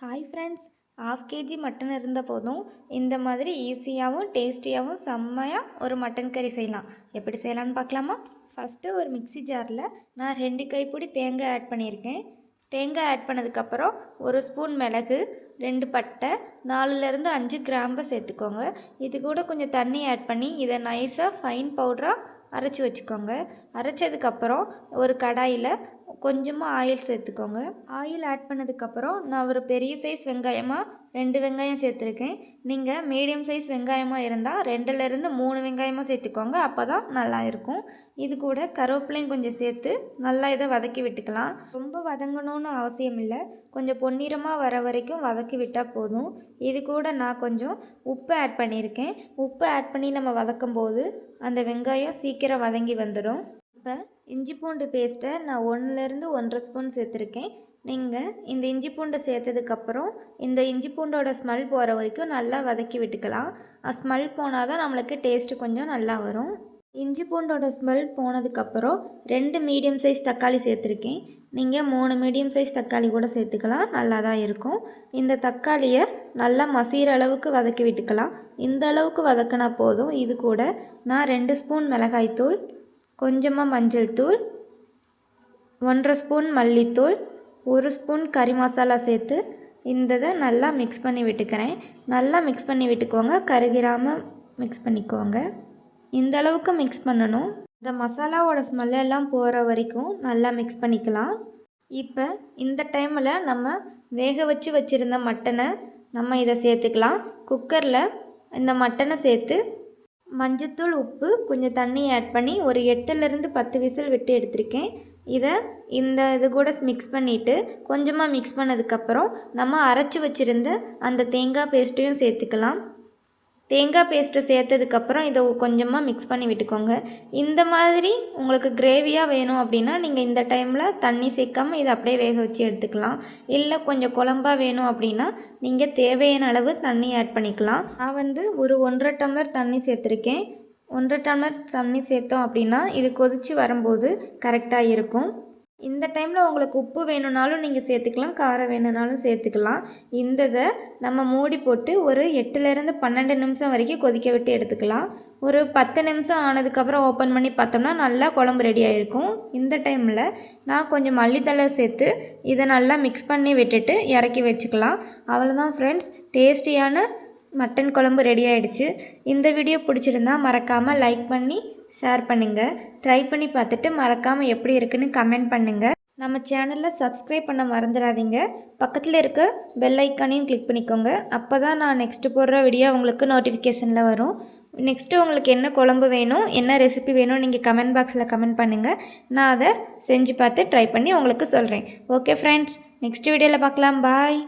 Hi friends half KG mutton இருந்த போதும். இந்த மாதிரி ஈஸியாகவும் டேஸ்டியாகவும் செம்மையாக ஒரு மட்டன் கறி செய்யலாம். எப்படி செய்யலாம்னு பார்க்கலாமா? ஃபஸ்ட்டு ஒரு மிக்ஸி ஜாரில் நான் ரெண்டு கைப்பிடி தேங்காய் ஆட் பண்ணியிருக்கேன். தேங்காய் ஆட் பண்ணதுக்கப்புறம் ஒரு ஸ்பூன் மிளகு ரெண்டு பட்டை நாலுலேருந்து அஞ்சு கிராம்பை சேர்த்துக்கோங்க. இது கூட கொஞ்சம் தண்ணி ஆட் பண்ணி இதை நைஸாக ஃபைன் பவுடராக அரைச்சி வச்சுக்கோங்க. அரைச்சதுக்கப்புறம் ஒரு கடாயில் கொஞ்சமாக ஆயில் சேர்த்துக்கோங்க. ஆயில் ஆட் பண்ணதுக்கப்புறம் நான் ஒரு பெரிய சைஸ் வெங்காயமாக ரெண்டு வெங்காயம் சேர்த்துருக்கேன். நீங்கள் மீடியம் சைஸ் வெங்காயமாக இருந்தால் ரெண்டுலேருந்து மூணு வெங்காயமாக சேர்த்துக்கோங்க. அப்போ தான் நல்லா இருக்கும். இது கூட கருவேப்பிலையும் கொஞ்சம் சேர்த்து நல்லா இதை வதக்கி விட்டுக்கலாம். ரொம்ப வதங்கணும்னு அவசியம் இல்லை. கொஞ்சம் பொன்னிறமாக வர வரைக்கும் வதக்கி விட்டால் போதும். இது கூட நான் கொஞ்சம் உப்பு ஆட் பண்ணியிருக்கேன். உப்பு ஆட் பண்ணி நம்ம வதக்கும் போது அந்த வெங்காயம் சீக்கிரம் வதங்கி வந்துடும். இப்போ இஞ்சி பூண்டு பேஸ்ட்டை நான் ஒன்றுலேருந்து ஒன்றரை ஸ்பூன் சேர்த்துருக்கேன். நீங்கள் இந்த இஞ்சி பூண்டை சேர்த்ததுக்கப்புறம் இந்த இஞ்சி பூண்டோட ஸ்மெல் போகிற வரைக்கும் நல்லா வதக்கி விட்டுக்கலாம். ஸ்மெல் போனால் தான் நம்மளுக்கு டேஸ்ட்டு கொஞ்சம் நல்லா வரும். இஞ்சி பூண்டோட ஸ்மெல் போனதுக்கப்புறம் ரெண்டு மீடியம் சைஸ் தக்காளி சேர்த்துருக்கேன். நீங்கள் மூணு மீடியம் சைஸ் தக்காளி கூட சேர்த்துக்கலாம். நல்லா தான் இருக்கும். இந்த தக்காளியை நல்லா மசிகிற அளவுக்கு வதக்கி விட்டுக்கலாம். இந்த அளவுக்கு வதக்கினா போதும். இது கூட நான் ரெண்டு ஸ்பூன் மிளகாய்த்தூள் கொஞ்சமாக மஞ்சள் தூள் ஒன்றரை ஸ்பூன் மல்லித்தூள் ஒரு ஸ்பூன் கறி மசாலா சேர்த்து இந்த இதை நல்லா மிக்ஸ் பண்ணி விட்டுக்கிறேன். நல்லா மிக்ஸ் பண்ணி விட்டுக்கோங்க. கருகிராமல் மிக்ஸ் பண்ணிக்கோங்க. இந்த அளவுக்கு மிக்ஸ் பண்ணணும். இந்த மசாலாவோட ஸ்மெல்லெல்லாம் போகிற வரைக்கும் நல்லா மிக்ஸ் பண்ணிக்கலாம். இப்போ இந்த டைமில் நம்ம வேக வச்சு வச்சுருந்த மட்டனை நம்ம இதை சேர்த்துக்கலாம். குக்கரில் இந்த மட்டனை சேர்த்து மஞ்சத்தூள் உப்பு கொஞ்சம் தண்ணி ஆட் பண்ணி ஒரு எட்டுலேருந்து பத்து விசில் விட்டு எடுத்திருக்கேன். இதை இந்த இது கூட மிக்ஸ் பண்ணிவிட்டு கொஞ்சமாக மிக்ஸ் பண்ணதுக்கப்புறம் நம்ம அரைச்சி வச்சுருந்த அந்த தேங்காய் பேஸ்ட்டையும் சேர்த்துக்கலாம். தேங்காய் பேஸ்ட்டை சேர்த்ததுக்கப்புறம் இதை கொஞ்சமாக மிக்ஸ் பண்ணி விட்டுக்கோங்க. இந்த மாதிரி உங்களுக்கு கிரேவியாக வேணும் அப்படின்னா நீங்கள் இந்த டைமில் தண்ணி சேர்க்காமல் இதை அப்படியே வேக வச்சு எடுத்துக்கலாம். இல்லை கொஞ்சம் குழம்பா வேணும் அப்படின்னா நீங்கள் தேவையான அளவு தண்ணி ஆட் பண்ணிக்கலாம். நான் வந்து ஒரு ஒன்றரை டம்ளர் தண்ணி சேர்த்துருக்கேன். ஒன்றரை டம்ளர் தண்ணி சேர்த்தோம் அப்படின்னா இது கொதித்து வரும்போது கரெக்டாக இருக்கும். இந்த டைமில் உங்களுக்கு உப்பு வேணும்னாலும் நீங்கள் சேர்த்துக்கலாம் காரம் வேணும்னாலும் சேர்த்துக்கலாம். இந்த இதை நம்ம மூடி போட்டு ஒரு எட்டுலேருந்து பன்னெண்டு நிமிஷம் வரைக்கும் கொதிக்க விட்டு எடுத்துக்கலாம். ஒரு பத்து நிமிஷம் ஆனதுக்கப்புறம் ஓப்பன் பண்ணி பார்த்தோம்னா நல்லா குழம்பு ரெடி ஆகிருக்கும் இந்த டைமில் நான் கொஞ்சம் மல்லித்தலை சேர்த்து இதை நல்லா மிக்ஸ் பண்ணி விட்டுட்டு இறக்கி வச்சுக்கலாம். அவ்வளோதான் ஃப்ரெண்ட்ஸ் டேஸ்டியான மட்டன் குழம்பு ரெடி ஆகிடுச்சு இந்த வீடியோ பிடிச்சிருந்தா மறக்காமல் லைக் பண்ணி ஷேர் பண்ணுங்கள் ட்ரை பண்ணி பார்த்துட்டு மறக்காமல் எப்படி இருக்குன்னு கமெண்ட் பண்ணுங்கள் நம்ம சேனலில் சப்ஸ்கிரைப் பண்ண மறந்துடாதீங்க. பக்கத்தில் இருக்க பெல் ஐக்கானையும் கிளிக் பண்ணிக்கோங்க. அப்போ தான் நான் நெக்ஸ்ட்டு போடுற வீடியோ உங்களுக்கு நோட்டிஃபிகேஷனில் வரும். நெக்ஸ்ட்டு உங்களுக்கு என்ன குழம்பு வேணும் என்ன ரெசிபி வேணும் நீங்கள் கமெண்ட் பாக்ஸில் கமெண்ட் பண்ணுங்கள் நான் அதை செஞ்சு பார்த்து ட்ரை பண்ணி உங்களுக்கு சொல்கிறேன் ஓகே ஃப்ரெண்ட்ஸ் நெக்ஸ்ட் வீடியோவில் பார்க்கலாம். பாய்